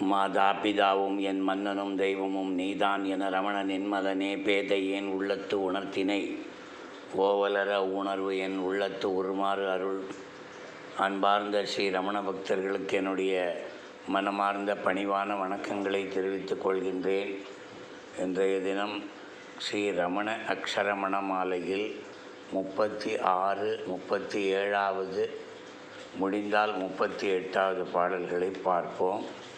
மாதா பிதாவும் என் மன்னனும் தெய்வமும் நீதான் என ரமணன் என் மதனே பேதை என் உள்ளத்து உணர்த்தினை? ஓவலர உணர்வு என் உள்ளத்து உருமாறு அருள். அன்பார்ந்த ஸ்ரீ ரமண பக்தர்களுக்கு என்னுடைய மனமார்ந்த பணிவான வணக்கங்களை தெரிவித்துக் கொள்கின்றேன். இன்றைய தினம் ஸ்ரீ ரமண அக்ஷரமண மாலையில் முப்பத்தி ஆறு முப்பத்தி ஏழாவது முடிந்தால் முப்பத்தி எட்டாவது பாடல்களை பார்ப்போம்.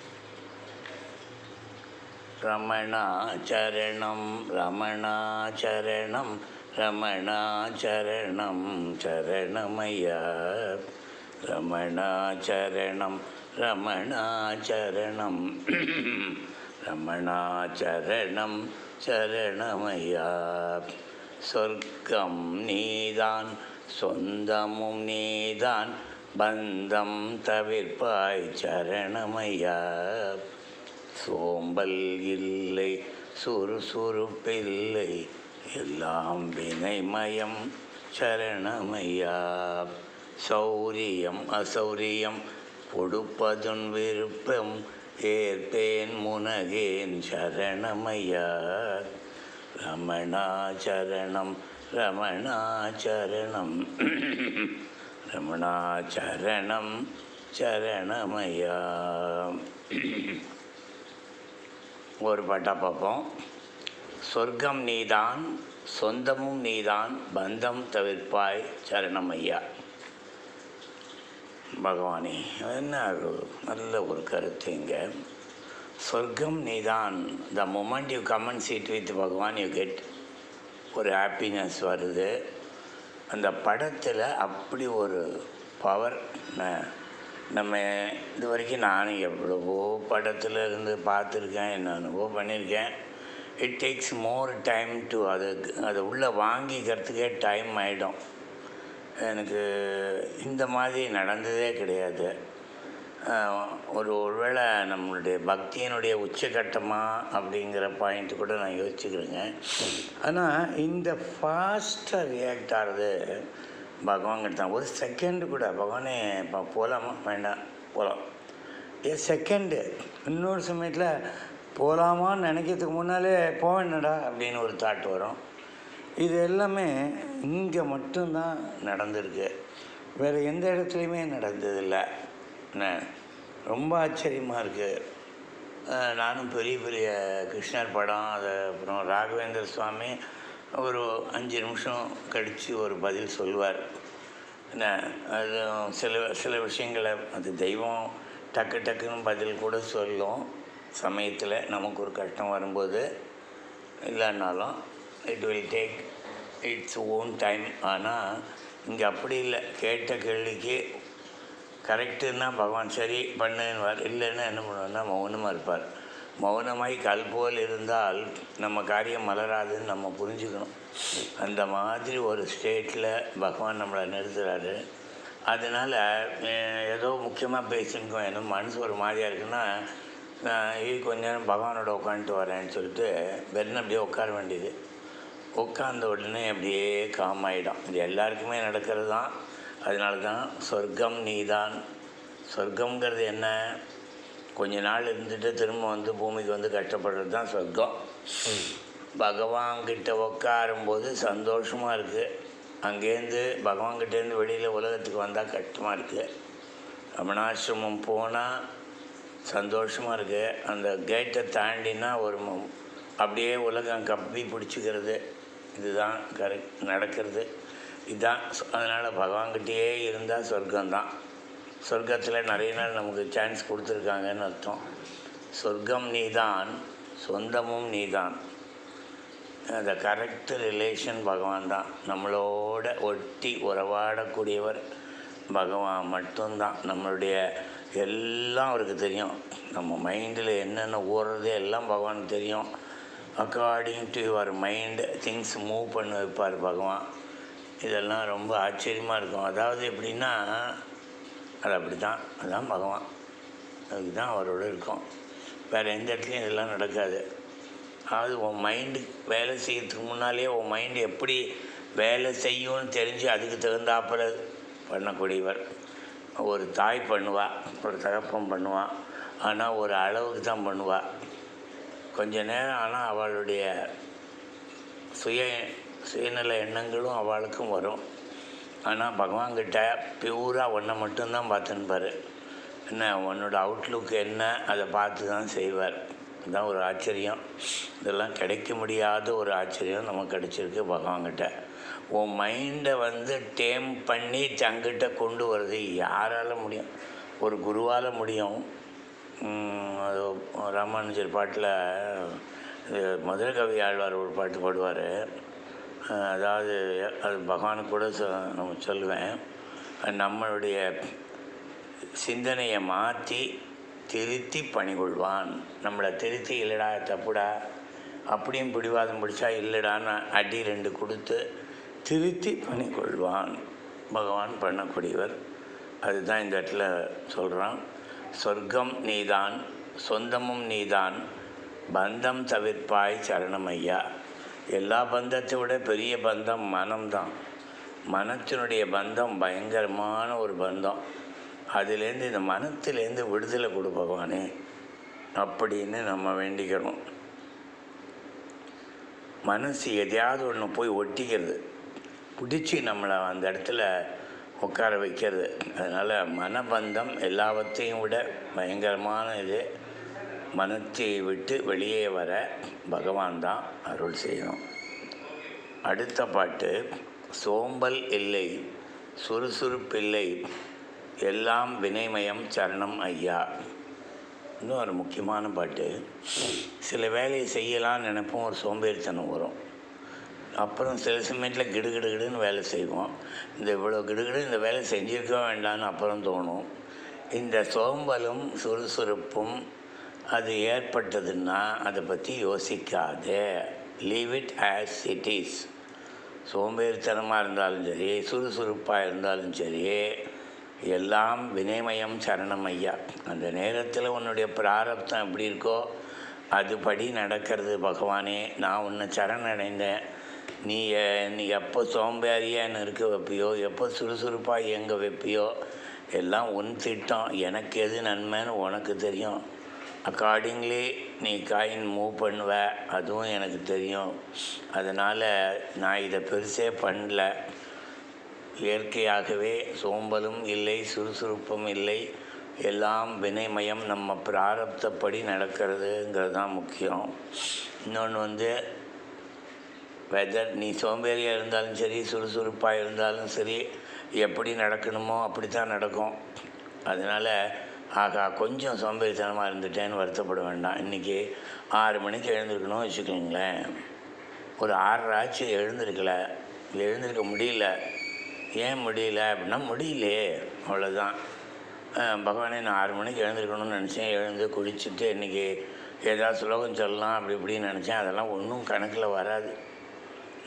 ரமணாச்சரணம் ரமணாச்சரணம் ரமணாச்சரணம் சரணமையா ரமணாச்சரணம் ரமணாச்சரணம் ரமணாச்சரணம் சரணமையா சொர்க்கம் நீதான் சொந்தமும் நீதான் பந்தம் தவிர்ப்பாய் சரணமையா சோம்பல் இல்லை சுறுசுறுப்பில்லை. எல்லாம் வினைமயம் சரணமையா சௌரியம் அசௌரியம் கொடுப்பதுன் விருப்பம் ஏற்பேன் முனகேன் சரணமையா ரமணாச்சரணம் ரமணாச்சரணம் ரமணாச்சரணம் சரணமையா ஒரு பாட்டாக பார்ப்போம் சொர்க்கம் நீதான் சொந்தமும் நீதான் பந்தம் தவிர்ப்பாய் சரணமையா பகவானே என்ன ஒரு நல்ல ஒரு கருத்து இங்கே. சொர்க்கம் நீதான். The moment you come and sit with Bhagavan you get ஒரு ஹாப்பினஸ் வருது. அந்த படத்தில் அப்படி ஒரு பவர் நம்ம இது வரைக்கும் நானும் எவ்வளவோ படத்தில் இருந்து பார்த்துருக்கேன் என்னென்னவோ பண்ணியிருக்கேன். It takes more time to அது அதை உள்ளே வாங்கிக்கிறதுக்கே டைம் ஆகிடும் எனக்கு இந்த மாதிரி நடந்ததே கிடையாது. ஒரு ஒருவேளை நம்மளுடைய பக்தியினுடைய உச்சகட்டமாக அப்படிங்கிற பாயிண்ட் கூட நான் யோசிச்சுக்கிறேங்க. ஆனால் இந்த ஃபாஸ்ட்டாக ரியாக்ட் ஆகிறது பகவான் தான் ஒரு செகண்டு கூட பகவானே இப்போ போகலாமா வேண்டாம் போகலாம் ஏ செகண்டு இன்னொரு சமயத்தில் போகலாமான்னு நினைக்கிறதுக்கு முன்னாலே போவேண்டடா அப்படின்னு ஒரு தாட் வரும். இது எல்லாமே இங்கே மட்டும்தான் நடந்திருக்கு. வேறு எந்த இடத்துலையுமே நடந்ததில்லை. என்ன? ரொம்ப ஆச்சரியமாக இருக்குது நானும் பெரிய பெரிய கிருஷ்ணர் படம் அது அப்புறம் ராகவேந்திர சுவாமி ஒரு அஞ்சு நிமிஷம் கழித்து ஒரு பதில் சொல்வார் என்ன அது சில சில விஷயங்களை அது தெய்வம் டக்கு டக்குன்னு பதில் கூட சொல்லும். சமயத்தில் நமக்கு ஒரு கஷ்டம் வரும்போது இல்லைன்னாலும் it will take its own time ஆனால் இங்கே அப்படி இல்லை. கேட்ட கேள்விக்கு கரெக்டுன்னா பகவான் சரி பண்ணுவார் இல்லைன்னா என்ன பண்ணுவார்னா மௌனமாக இருப்பார். மௌனமாய் கல் போல் இருந்தால் நம்ம காரியம் மலராதுன்னு நம்ம புரிஞ்சுக்கணும். அந்த மாதிரி ஒரு ஸ்டேட்டில் பகவான் நம்மளை நிறுத்துகிறாரு அதனால் ஏதோ முக்கியமாக பேசினுக்கோம் ஏதோ மனசு ஒரு மாதிரியாக இருக்குன்னா இது கொஞ்ச நேரம் பகவானோட உட்காந்துட்டு வரேன்னு சொல்லிட்டு பெருன்னு அப்படியே உட்கார வேண்டியது. உட்காந்த உடனே அப்படியே காம் ஆகிடும் இது எல்லாருக்குமே நடக்கிறது தான் அதனால தான் சொர்க்கம் நீதான். சொர்க்கங்கிறது என்ன? கொஞ்ச நாள் இருந்துட்டு திரும்ப வந்து பூமிக்கு வந்து கஷ்டப்படுறது தான் சொர்க்கம். பகவான்கிட்ட உட்காரும்போது சந்தோஷமாக இருக்குது அங்கேருந்து பகவான்கிட்டேருந்து வெளியில் உலகத்துக்கு வந்தால் கஷ்டமாக இருக்குது ரமணாசிரமம் போனால் சந்தோஷமாக இருக்குது அந்த கேட்டை தாண்டினா ஒரு அப்படியே உலகம் கப்பி பிடிச்சிக்கிறது. இதுதான் கரெக்ட் நடக்கிறது. இதுதான் அதனால் பகவான்கிட்டேயே இருந்தால் சொர்க்கம்தான். சொர்க்கத்தில் நிறைய நாள் நமக்கு சான்ஸ் கொடுத்துருக்காங்கன்னு அர்த்தம். சொர்க்கம் நீதான் சொந்தமும் நீதான். அந்த கரெக்ட் ரிலேஷன் பகவான் தான். நம்மளோட ஒட்டி உறவாடக்கூடியவர் பகவான் மட்டும்தான். நம்மளுடைய எல்லாம் அவருக்கு தெரியும். நம்ம மைண்டில் என்னென்ன ஓடுறது எல்லாம் பகவானுக்கு தெரியும். According to your mind things move பண்ண வைப்பார் பகவான். இதெல்லாம் ரொம்ப ஆச்சரியமாக இருக்கும். அதாவது எப்படின்னா அது அப்படி தான் அதுதான் பகவான். அதுக்கு தான் அவரோட இருக்கும். வேறு எந்த இடத்துலையும் இதெல்லாம் நடக்காது. அதாவது உன் மைண்டு வேலை செய்யறதுக்கு முன்னாலே உன் மைண்டு எப்படி வேலை செய்யும்னு தெரிஞ்சு அதுக்கு தகுந்தாப்புல பண்ணக்கூடியவர். ஒரு தாய் பண்ணுவாள் ஒரு தகப்பம் பண்ணுவான் ஆனால் ஒரு அளவுக்கு தான் பண்ணுவாள் கொஞ்ச நேரம் ஆனால் அவளுடைய சுய சுயநல எண்ணங்களும் அவளுக்கும் வரும். ஆனால் பகவான்கிட்ட பியூராக ஒன்றை மட்டும்தான் பார்த்துன்பார். என்ன உன்னோட அவுட்லுக் என்ன அதை பார்த்து தான் செய்வார். இதுதான் ஒரு ஆச்சரியம். இதெல்லாம் கிடைக்க முடியாத ஒரு ஆச்சரியம் நமக்கு கிடைச்சிருக்கு பகவான்கிட்ட. உன் மைண்டை வந்து டேம் பண்ணி தங்கிட்ட கொண்டு வர்றது யாரால் முடியும்? ஒரு குருவால் முடியும். அது ராமானுஜர் பாட்டில் இது மதுரை கவி ஆழ்வார் ஒரு பாட்டு பாடுவார். அதாவது அது பகவானுக்கு கூட சொ நம்ம சொல்லுவேன். நம்மளுடைய சிந்தனையை மாற்றி திருத்தி பணிகொள்வான். நம்மளை திருத்தி இல்லைடா தப்புடா அப்படியும் பிடிவாதம் பிடிச்சா இல்லைடான்னு அடி ரெண்டு கொடுத்து திருத்தி பணிகொள்வான். பகவான் பண்ணக்கூடியவர். அதுதான் இந்த இடத்துல சொல்கிறான் சொர்க்கம் நீதான் சொந்தமும் நீதான் பந்தம் தவிர்ப்பாய் சரணம் ஐயா எல்லா பந்தத்தை விட பெரிய பந்தம் மனம்தான். மனத்தினுடைய பந்தம் பயங்கரமான ஒரு பந்தம். அதுலேருந்து இந்த மனத்திலேருந்து விடுதலை கொடு பகவானே அப்படின்னு நம்ம வேண்டிக்கிறோம். மனசு எதையாவது ஒன்று போய் ஒட்டிக்கிறது. பிடிச்சி நம்மளை அந்த இடத்துல உட்கார வைக்கிறது. அதனால் மனபந்தம் எல்லாவற்றையும் விட பயங்கரமான இது மனத்தை விட்டு வெளியே வர பகவான் தான் அருள் செய்யணும் அடுத்த பாட்டு சோம்பல் இல்லை சுறுசுறுப்பில்லை எல்லாம் வினைமயம் சரணம் ஐயா. இன்னும் ஒரு முக்கியமான பாட்டு சில வேலையை செய்யலாம்னு நினைப்போம் ஒரு சோம்பேறித்தனம் வரும். அப்புறம் சில சமயத்தில் கிடுகிடுகிடுன்னு வேலை செய்வோம். இந்த இவ்வளோ கிடுகிடு இந்த வேலை செஞ்சுருக்க வேண்டாம்னு அப்புறம் தோணும். இந்த சோம்பலும் சுறுசுறுப்பும் அது ஏற்பட்டதுன்னா அதை பற்றி யோசிக்காதே. Leave it as it is சோம்பேறித்தனமாக இருந்தாலும் சரி சுறுசுறுப்பாக இருந்தாலும் சரி எல்லாம் வினைமயம் சரணம் ஐயா. அந்த நேரத்தில் உன்னுடைய பிராரப்தம் எப்படி இருக்கோ அதுபடி நடக்கிறது பகவானே. நான் உன்னை சரணடைந்தேன். நீ நீ எப்போ சோம்பேறியாக இருக்க வைப்பியோ எப்போ சுறுசுறுப்பாக இயங்க வைப்பியோ எல்லாம் உன் திட்டம். எனக்கு எது நன்மைன்னு உனக்கு தெரியும். அக்கார்டிங்லி நீ காயின் மூவ் பண்ணுவ. அதுவும் எனக்கு தெரியும். அதனால் நான் இதை பெருசே பண்ணல. இயற்கையாகவே சோம்பலும் இல்லை சுறுசுறுப்பும் இல்லை. எல்லாம் வினைமயம். நம்ம பிராரப்தப்படி நடக்கிறதுங்கிறது தான் முக்கியம். இன்னொன்று வந்து வெதர் நீ சோம்பேறியாக இருந்தாலும் சரி சுறுசுறுப்பாக இருந்தாலும் சரி எப்படி நடக்கணுமோ அப்படி தான் நடக்கும். அதனால் ஆகா கொஞ்சம் சோம்பேறித்தனமாக இருந்துட்டேன்னு வருத்தப்பட வேண்டாம். இன்றைக்கி ஆறு மணிக்கு எழுந்திருக்கணும் வச்சுக்கோங்களேன். ஒரு ஆறாச்சு எழுந்திருக்கல. எழுந்திருக்க முடியல. ஏன் முடியல அப்படின்னா முடியலையே. அவ்வளோதான் பகவானே நான் ஆறு மணிக்கு எழுந்திருக்கணும்னு நினச்சேன். எழுந்து குளிச்சுட்டு இன்றைக்கி ஏதாவது ஸ்லோகம் சொல்லலாம் அப்படி இப்படின்னு நினச்சேன். அதெல்லாம் ஒன்றும் கணக்கில் வராது.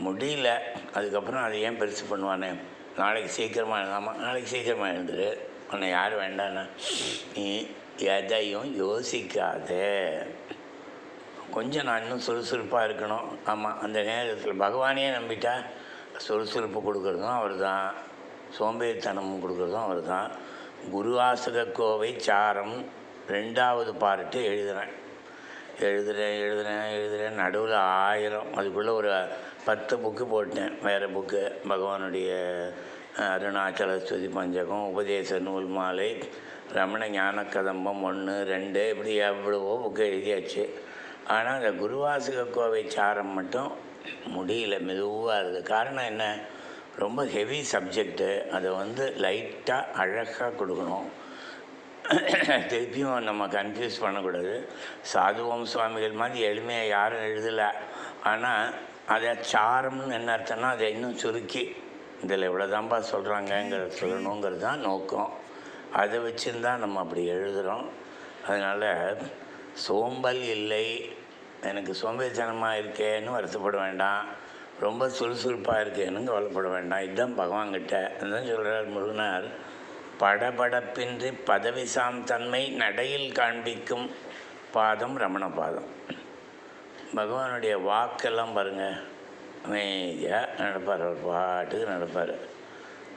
முடியல. அதுக்கப்புறம் அதை ஏன் பெருசு பண்ணுவானே? நாளைக்கு சீக்கிரமாக எழுதாமா நாளைக்கு சீக்கிரமாக எழுந்துரு. உன்னை யார் வேண்டாண்ணா நீ எதையும் யோசிக்காதே. கொஞ்சம் நான் இன்னும் சுறுசுறுப்பாக இருக்கணும். ஆமாம் அந்த நேரத்தில் பகவானே நம்பிட்டா சுறுசுறுப்பு கொடுக்குறதும் அவர் தான் சோம்பேறித்தனமும் கொடுக்குறதும் அவர் தான் குருவாசக கோவை சாரம் ரெண்டாவது பாட்டு எழுதுகிறேன் எழுதுகிறேன் எழுதுகிறேன் எழுதுகிறேன் நடுவில் ஆயிரம். அதுக்குள்ளே ஒரு பத்து புக்கு போட்டேன். வேறு புக்கு பகவானுடைய அஹ், அருணாச்சல ஸ்துதி பஞ்சகம் உபதேச நூல் மாலை ரமண ஞான கதம்பம் ஒன்று ரெண்டு இப்படி எவ்வளவோ புக்கு எழுதியாச்சு. ஆனால் அந்த குருவாசக கோவை சாரம் மட்டும் முடியல மெதுவாக இருக்குது காரணம் என்ன? ரொம்ப ஹெவி சப்ஜெக்ட்டு அதை வந்து லைட்டாக அழகாக கொடுக்கணும். திருப்பியும் நம்ம கன்ஃபியூஸ் பண்ணக்கூடாது. சாதுவோம் சுவாமிகள் மாதிரி எளிமையாக யாரும் எழுதலை. ஆனால் அதை சாரம்னு என்ன அர்த்தம்னா அதை இன்னும் சுருக்கி இதில் இவ்வளோதான்ப்பா சொல்கிறாங்கங்கிறத சொல்லணுங்கிறது தான் நோக்கம். அதை வச்சுருந்தா நம்ம அப்படி எழுதுகிறோம் அதனால் சோம்பல் இல்லை. எனக்கு சோம்பேறித்தனமாக இருக்கேன்னு வருத்தப்பட வேண்டாம். ரொம்ப சுறுசுறுப்பாக இருக்கேன்னு கவலைப்பட வேண்டாம். இதுதான் பகவான்கிட்ட. அதுதான் சொல்கிறார் முருகனார். படபடப்பின்றி பதவிசாம் தன்மை நடையில் காண்பிக்கும் பாதம் ரமண பாதம். பகவானுடைய வாக்கெல்லாம் பாருங்கள் அமைதியாக நடப்பார். அவர் பாட்டுக்கு நடப்பார்.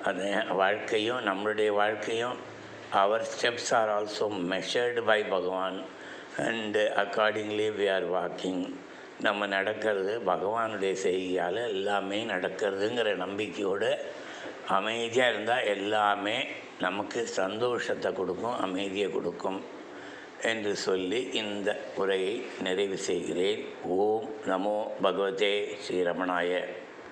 அது வாழ்க்கையும் நம்மளுடைய வாழ்க்கையும் அவர் steps are also measured by Bhagavan and accordingly we are walking நம்ம நடக்கிறது பகவானுடைய செய்கையால் எல்லாமே நடக்கிறதுங்கிற நம்பிக்கையோடு அமைதியாக இருந்தால் எல்லாமே நமக்கு சந்தோஷத்தை கொடுக்கும் அமைதியை கொடுக்கும். என்று சொல்லி இந்த உரையை நிறைவு செய்கிறேன். ஓம் நமோ பகவதே ஸ்ரீரமணாய